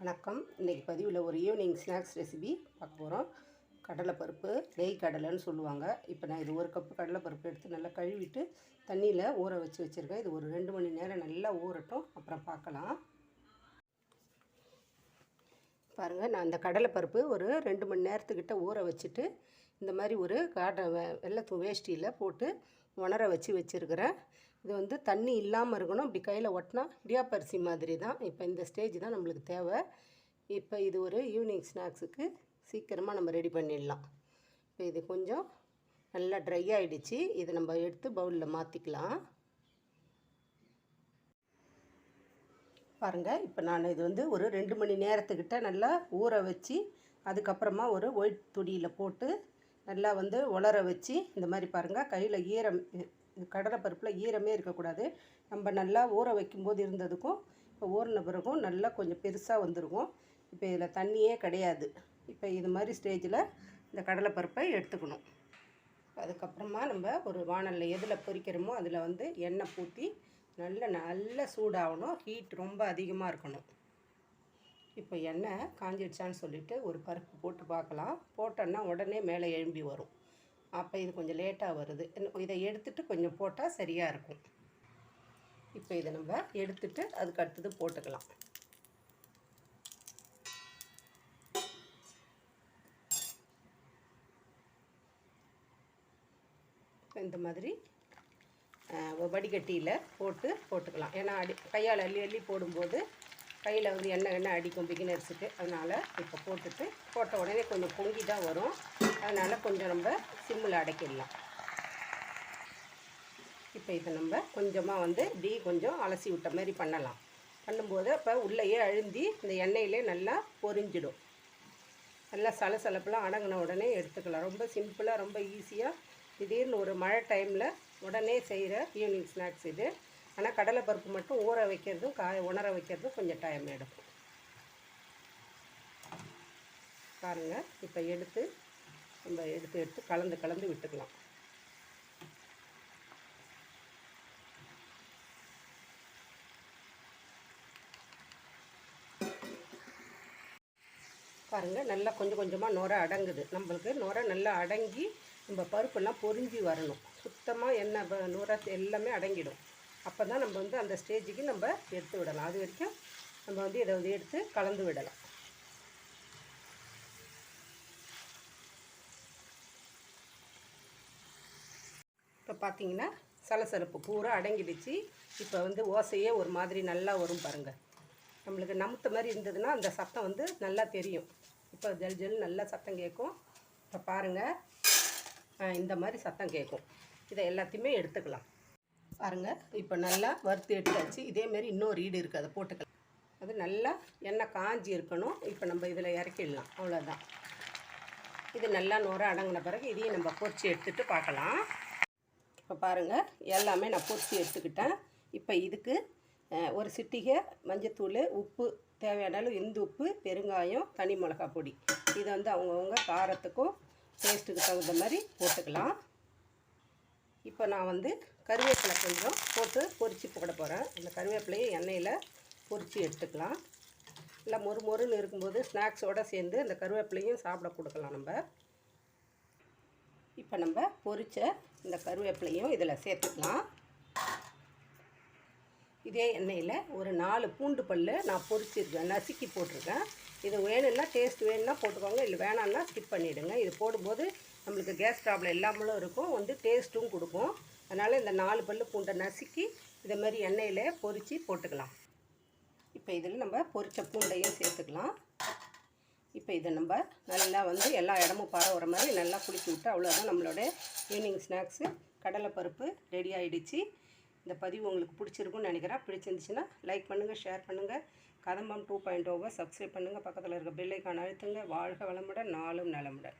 வணக்கம். இன்றைக்கி பதிவில் ஒரு ஈவினிங் ஸ்நாக்ஸ் ரெசிபி பார்க்க போகிறோம் கடலைப்பருப்பு நெய் கடலைன்னு சொல்லுவாங்க. இப்போ நான் இது ஒரு கப்பு கடலைப்பருப்பு எடுத்து நல்லா கழுவிட்டு தண்ணியில் ஊற வச்சு வச்சுருக்கேன். இது ஒரு ரெண்டு மணி நேரம் நல்லா ஊறட்டும். அப்புறம் பார்க்கலாம். பாருங்கள் நான் அந்த கடலைப்பருப்பு ஒரு ரெண்டு மணி நேரத்துக்கிட்ட ஊற வச்சுட்டு இந்த மாதிரி ஒரு காட்டை வெள்ளத்து வேஷ்டியில் போட்டு உணர வச்சு வச்சுருக்கிறேன். இது வந்து தண்ணி இல்லாமல் இருக்கணும். இப்படி கையில் ஒட்டினா இடியாப்பரிசி மாதிரி தான் இப்போ இந்த ஸ்டேஜ் தான் நம்மளுக்கு தேவை. இப்போ இது ஒரு ஈவினிங் ஸ்நாக்ஸுக்கு சீக்கிரமாக நம்ம ரெடி பண்ணிடலாம். இப்போ இது கொஞ்சம் நல்லா ட்ரை ஆகிடுச்சு இதை நம்ம எடுத்து பவுலில் மாற்றிக்கலாம் பாருங்கள் இப்போ நான் இது வந்து ஒரு ரெண்டு மணி நேரத்துக்கிட்ட நல்லா ஊற வச்சு அதுக்கப்புறமா ஒரு ஒயிட் துணியில் போட்டு நல்லா வந்து உலர வச்சு இந்த மாதிரி பாருங்கள் கையில் ஈரம் கடலைப்பருப்பில் ஈரமே இருக்கக்கூடாது. நம்ம நல்லா ஊற வைக்கும்போது இருந்ததுக்கும் இப்போ ஊறின பிறகும் நல்லா கொஞ்சம் பெருசாக வந்துருக்கும். இப்போ இதில் தண்ணியே கிடையாது. இப்போ இது மாதிரி ஸ்டேஜில் இந்த கடலைப்பருப்பை எடுத்துக்கணும். அதுக்கப்புறமா நம்ம ஒரு வானலில் எதில் பொரிக்கிறோமோ அதில் வந்து எண்ணெய் ஊற்றி நல்ல நல்ல சூடாகணும். ஹீட் ரொம்ப அதிகமாக இருக்கணும். இப்போ எண்ணெய் காஞ்சிடுச்சான்னு சொல்லிவிட்டு ஒரு பருப்பு போட்டு பார்க்கலாம். போட்டோன்னா உடனே மேலே எழும்பி வரும். அப்போ இது கொஞ்சம் லேட்டாக வருது. இதை எடுத்துகிட்டு கொஞ்சம் போட்டால் சரியாக இருக்கும். இப்போ இதை நம்ம எடுத்துட்டு அதுக்கு அடுத்தது போட்டுக்கலாம். இந்த மாதிரி வடிகட்டியில் போட்டு போட்டுக்கலாம். ஏன்னா அடி கையால் அள்ளி அள்ளி போடும்போது கையில் வந்து எண்ணெய் எண்ணெய் அடிக்கும் பிகினர்ஸுக்கு அதனால் இப்போ போட்டுட்டு போட்ட உடனே கொஞ்சம் பொங்கி தான் வரும். அதனால் கொஞ்சம் நம்ம சிம்மில் அடைக்கிடலாம். இப்போ இதை நம்ம கொஞ்சமாக வந்து இப்படி கொஞ்சம் அலசி விட்ட மாதிரி பண்ணலாம். பண்ணும்போது அப்போ உள்ளேயே அழுந்தி இந்த எண்ணெயிலே நல்லா பொரிஞ்சிடும். நல்லா சலசலப்பெலாம் அடங்கின உடனே எடுத்துக்கலாம். ரொம்ப சிம்பிளாக ரொம்ப ஈஸியாக திடீர்னு ஒரு மழை டைமில் உடனே செய்கிற ஈவினிங் ஸ்நாக்ஸ் இது. ஆனால் கடலைப்பருப்பு மட்டும் ஊற வைக்கிறதும் காய உணர வைக்கிறதும் கொஞ்சம் டைம் எடுக்கும். பாருங்கள் இப்போ எடுத்து நம்ம எடுத்து எடுத்து கலந்து கலந்து விட்டுக்கலாம். பாருங்கள் நல்லா கொஞ்சம் கொஞ்சமாக நுர அடங்குது. நம்மளுக்கு நுர நல்லா அடங்கி நம்ம பருப்பெல்லாம் பொறிஞ்சி வரணும். சுத்தமாக எண்ணெய் நுர எல்லாமே அடங்கிடும். அப்போ தான் நம்ம வந்து அந்த ஸ்டேஜுக்கு நம்ம எடுத்து விடலாம். அது வரைக்கும் நம்ம வந்து இதை வந்து எடுத்து கலந்து விடலாம். பார்த்தீங்கன்னா சலசலப்பு பூரா அடங்கிடுச்சு. இப்போ வந்து ஓசையே ஒரு மாதிரி நல்லா வரும் பாருங்கள் நம்மளுக்கு நமுத்த மாதிரி இருந்ததுன்னா அந்த சத்தம் வந்து நல்லா தெரியும். இப்போ ஜல் ஜல் நல்லா சத்தம் கேட்கும். இப்போ பாருங்கள் இந்த மாதிரி சத்தம் கேட்கும். இதை எல்லாத்தையுமே எடுத்துக்கலாம். பாருங்கள் இப்போ நல்லா வறுத்து எடுத்தாச்சு. இதேமாரி இன்னொரு ஈடு இருக்குது அதை போட்டுக்கலாம். அது நல்லா எண்ணெய் காஞ்சி இருக்கணும். இப்போ நம்ம இதில் இறக்கிடலாம். அவ்வளோதான் இது நல்லா நுர அடங்கின பிறகு இதையும் நம்ம பொறிச்சு எடுத்துகிட்டு பார்க்கலாம். இப்போ பாருங்கள் எல்லாமே நான் பொரித்து எடுத்துக்கிட்டேன். இப்போ இதுக்கு ஒரு சிட்டிகை மஞ்சத்தூள் உப்பு தேவையான அளவு இந்து உப்பு பெருங்காயம் தனி மிளகா பொடி. இதை வந்து அவங்கவுங்க காரத்துக்கும் டேஸ்ட்டுக்கு தகுந்த மாதிரி போட்டுக்கலாம். இப்போ நான் வந்து கருவேப்பிலை கொஞ்சம் போட்டு பொரித்து போட போகிறேன் அந்த கருவேப்பிலையை எண்ணெயில் பொரித்து எடுத்துக்கலாம். இல்லை மொறு மொறுன்னு இருக்கும்போது ஸ்நாக்ஸோடு சேர்ந்து அந்த கருவேப்பிலையும் சாப்பிட கொடுக்கலாம் நம்ம. இப்போ நம்ம பொரித்த இந்த கருவேப்பிலையும் இதில் சேர்த்துக்கலாம். இதே எண்ணெயில் ஒரு நாலு பூண்டு பல் நான் பொரிச்சிருக்கேன் நசுக்கி போட்டிருக்கேன். இது வேணும்னா டேஸ்ட் வேணும்னா போட்டுக்கோங்க இல்லை வேணான்னா ஸ்கிப் பண்ணிவிடுங்க இது போடும்போது நம்மளுக்கு கேஸ் ப்ராப்ளம் இல்லாமலும் இருக்கும் வந்து டேஸ்ட்டும் கொடுக்கும். அதனால் இந்த நாலு பல் பூண்டை நசுக்கி இதை மாதிரி எண்ணெயில் பொறிச்சு போட்டுக்கலாம். இப்போ இதில் நம்ம பொரித்த பூண்டையும் சேர்த்துக்கலாம். இப்போ இதை நம்ம நல்லா வந்து எல்லா இடமும் பரவுற மாதிரி நல்லா குளிச்சு விட்டு அவ்வளோதான் நம்மளோட ஈவினிங் ஸ்நாக்ஸு கடலைப்பருப்பு ரெடி ஆகிடுச்சு இந்த பதிவு உங்களுக்கு பிடிச்சிருக்குன்னு நினைக்கிறேன். பிடிச்சிருந்துச்சுன்னா லைக் பண்ணுங்கள் ஷேர் பண்ணுங்கள் கதம்பம் டூ பாயிண்ட் ஓவர் சப்ஸ்கிரைப் பண்ணுங்கள் பக்கத்தில் இருக்க பெல்லைக்கான அழுத்துங்க. வாழ்க வளமுடன் நாளும் நலமுடன்.